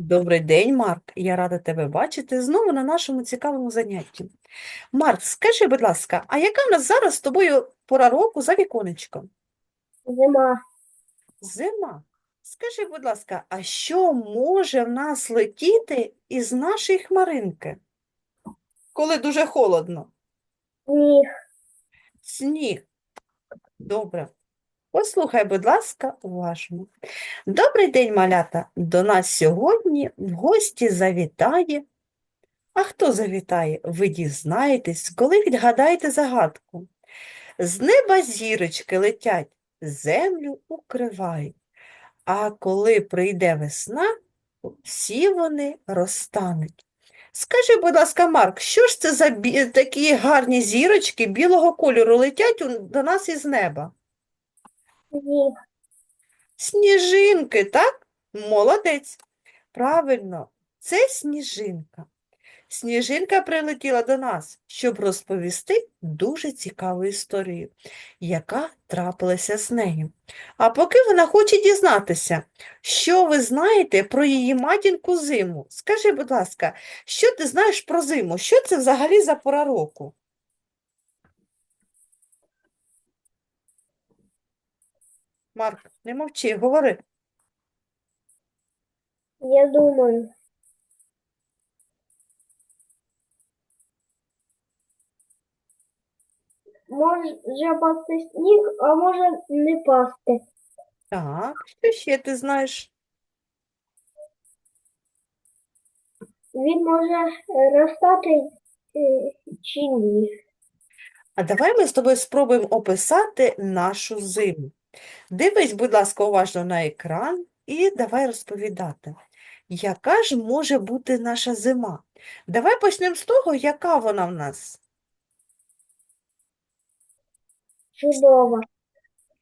Добрий день, Марк. Я рада тебе бачити знову на нашому цікавому занятті. Марк, скажи, будь ласка, а яка в нас зараз з тобою пора року за віконечком? Зима. Зима. Скажи, будь ласка, а що може в нас летіти із нашої хмаринки, коли дуже холодно? Сніг. Сніг. Добре. Послухай, будь ласка, уважно. Добрий день, малята. До нас сьогодні в гості завітає. А хто завітає? Ви дізнаєтесь, коли відгадаєте загадку. З неба зірочки летять, землю укривають. А коли прийде весна, всі вони розтануть. Скажи, будь ласка, Марк, що ж це за такі гарні зірочки білого кольору летять до нас із неба? Сніг. Сніжинки, так? Молодець. Правильно, це сніжинка. Сніжинка прилетіла до нас, щоб розповісти дуже цікаву історію, яка трапилася з нею. А поки вона хоче дізнатися, що ви знаєте про її матінку зиму. Скажи, будь ласка, що ти знаєш про зиму? Що це взагалі за пора року? Марк, не мовчи, говори. Я думаю. Може пасти сніг, а може не пасти. Так, що ще ти знаєш? Він може розтати е, чи ні. А давай ми з тобою спробуємо описати нашу зиму. Дивись, будь ласка, уважно на екран і давай розповідати, яка ж може бути наша зима? Давай почнемо з того, яка вона в нас. Чудово.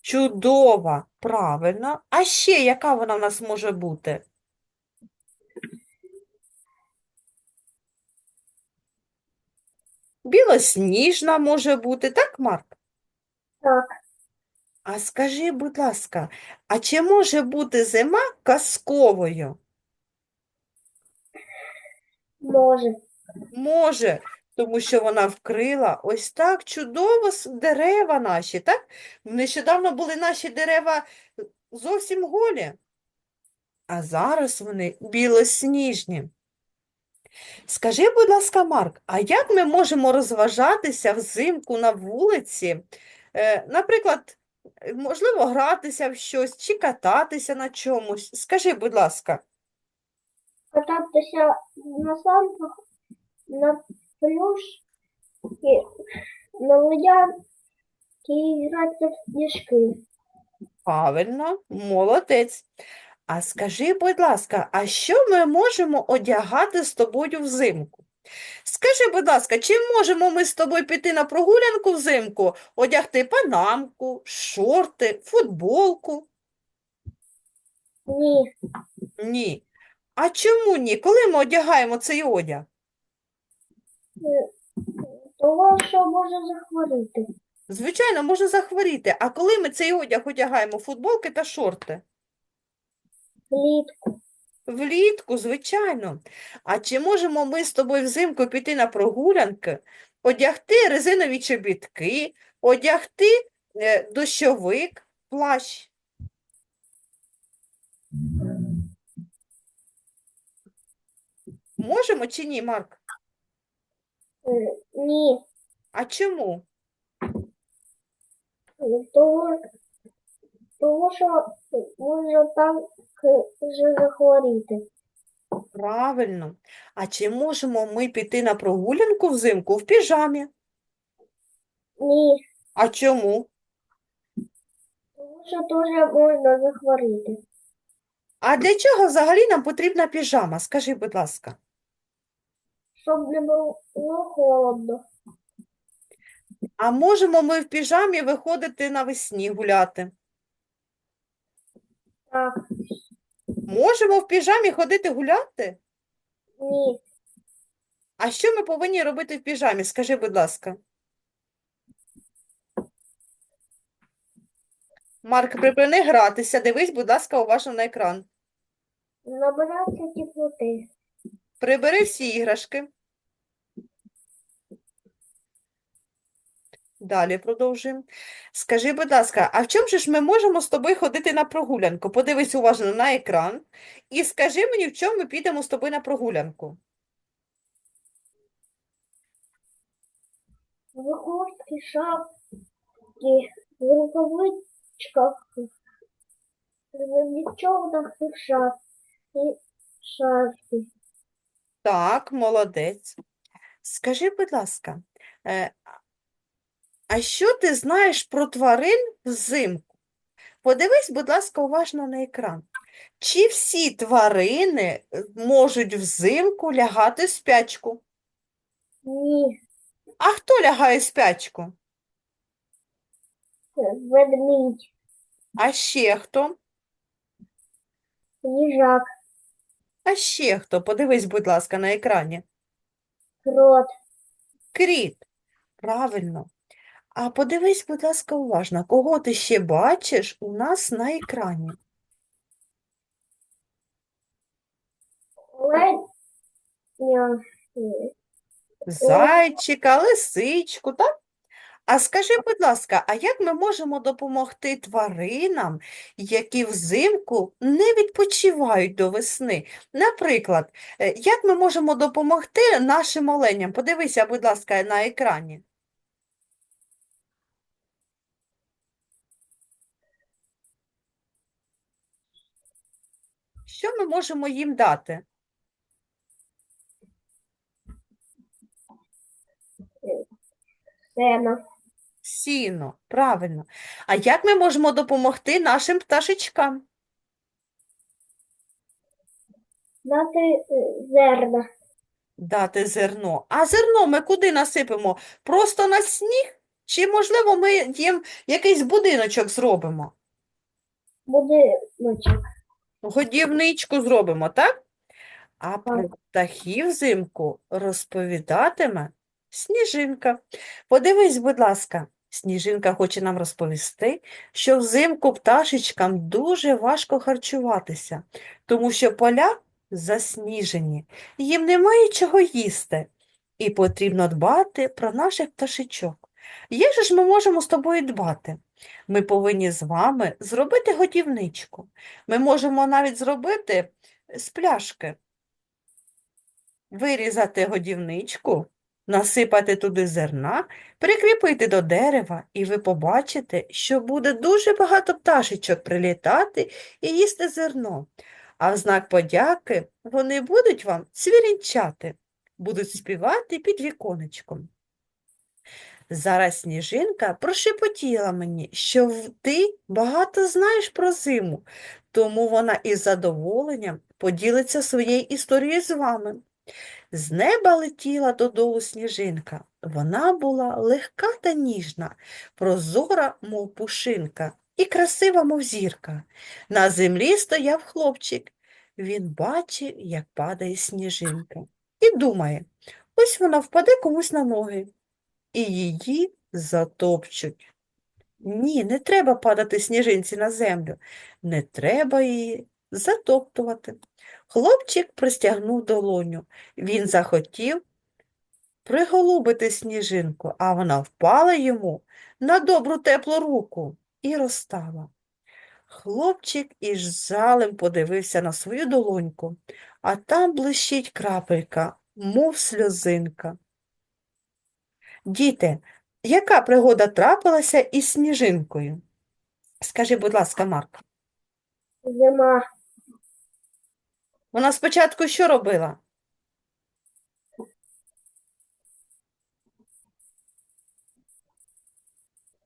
Чудова, правильно. А ще яка вона в нас може бути? Білосніжна може бути, так, Марк? Так, А скажи, будь ласка, а чи може бути зима казковою? може. Може, тому що вона вкрила ось так чудово дерева наші, так? Нещодавно були наші дерева зовсім голі, а зараз вони білосніжні. Скажи, будь ласка, Марк, а як ми можемо розважатися взимку на вулиці? Е, наприклад, е, можливо, гратися в щось чи кататися на чомусь? Скажи, будь ласка. Кататися на санках, на плюш, і на ледянки і гратися в сніжки. Правильно, молодець. А скажи, будь ласка, а що ми можемо одягати з тобою взимку? Скажи, будь ласка, чи можемо ми з тобою піти на прогулянку взимку, одягти панамку, шорти, футболку? Ні. Ні. А чому ні? Коли ми одягаємо цей одяг? Е, Того, що може захворіти. Звичайно, можна захворіти. А коли ми цей одяг одягаємо, футболки та шорти? Влітку. Влітку, звичайно. А чи можемо ми з тобою взимку піти на прогулянки, одягти резинові чобітки, одягти е, дощовик, плащ? Можемо чи ні, Марк? Е, Ні. А чому? Того, того що може так вже захворіти. Правильно. А чи можемо ми піти на прогулянку взимку в піжамі? Ні. А чому? Тому що теж можна захворіти. А для чого взагалі нам потрібна піжама? Скажи, будь ласка. Щоб не було холодно. А можемо ми в піжамі виходити навесні гуляти? Так. Можемо в піжамі ходити гуляти? Ні. А що ми повинні робити в піжамі? Скажи, будь ласка. Марк, припини гратися. Дивись, будь ласка, уважно на екран. Набиратися теплоти. Прибери всі іграшки. Далі продовжуємо. Скажи, будь ласка, а в чому ж ми можемо з тобою ходити на прогулянку? Подивись уважно на екран і скажи мені, в чому ми підемо з тобою на прогулянку. В куртці, шапки, в рукавичках, в човнах і шап, і шапки. Так, молодець. Скажи, будь ласка, е, а що ти знаєш про тварин взимку? Подивись, будь ласка, уважно на екран. Чи всі тварини е, можуть взимку лягати в спячку? Ні, А хто лягає в спячку? ведмідь, А ще хто? їжак, А ще хто? Подивись, будь ласка, на екрані. крот, Кріт. Правильно. А подивись, будь ласка, уважно, кого ти ще бачиш у нас на екрані? Зайчика, лисичку, так? А скажи, будь ласка, а як ми можемо допомогти тваринам, які взимку не відпочивають до весни? Наприклад, е, як ми можемо допомогти нашим оленям? Подивися, будь ласка, на екрані. Що ми можемо їм дати? сена, Сіно, правильно. А як ми можемо допомогти нашим пташечкам? дати е, зерна, Дати зерно. А зерно ми куди насипемо? Просто на сніг? Чи, можливо, ми їм якийсь будиночок зробимо? будиночок, Годівничку зробимо, так? А про птахів взимку розповідатиме Сніжинка. Подивись, будь ласка, Сніжинка хоче нам розповісти, що взимку пташечкам дуже важко харчуватися, тому що поля засніжені, їм немає чого їсти, і потрібно дбати про наших пташечок. Як же ж ми можемо з тобою дбати? Ми повинні з вами зробити годівничку. Ми можемо навіть зробити з пляшки. Вирізати годівничку, насипати туди зерна, прикріпити до дерева, і ви побачите, що буде дуже багато пташечок прилітати і їсти зерно. А в знак подяки вони будуть вам цвірінчати, будуть співати під віконечком. Зараз Сніжинка прошепотіла мені, що ти багато знаєш про зиму, тому вона із задоволенням поділиться своєю історією з вами. З неба летіла додолу сніжинка. Вона була легка та ніжна, прозора, мов пушинка, і красива, мов зірка. На землі стояв хлопчик. Він бачив, як падає сніжинка, і думає, ось вона впаде комусь на ноги, і її затопчуть. Ні, не треба падати сніжинці на землю, не треба її затоптувати. Хлопчик простягнув долоню. Він захотів приголубити сніжинку, а вона впала йому на добру теплу руку і розтала. Хлопчик із жалем подивився на свою долоньку, а там блищить крапелька, мов сльозинка. Діти, яка пригода трапилася із сніжинкою? Скажи, будь ласка, Марк, зима, вона спочатку що робила?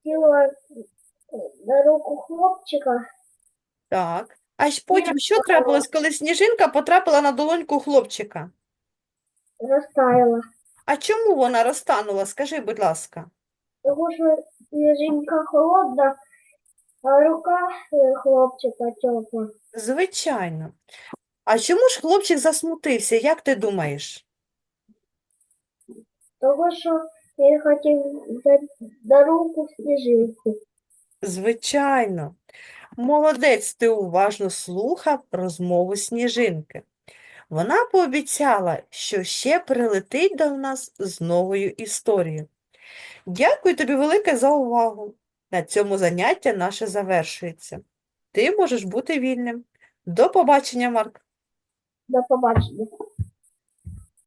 сіла е, на руку хлопчика, Так. А ж потім що трапилось, коли сніжинка потрапила на долоньку хлопчика? розтаяла. А чому вона розтанула? Скажи, будь ласка. Тому що сніжинка холодна, а рука е, хлопчика тепла. Звичайно. А чому ж хлопчик засмутився, як ти думаєш? Тому що він хотів руку сніжинку. Звичайно. Молодець, ти уважно слухав розмову сніжинки. Вона пообіцяла, що ще прилетить до нас з новою історією. Дякую тобі велике за увагу. На цьому заняття наше завершується. Ти можеш бути вільним. До побачення, Марк. До побачення.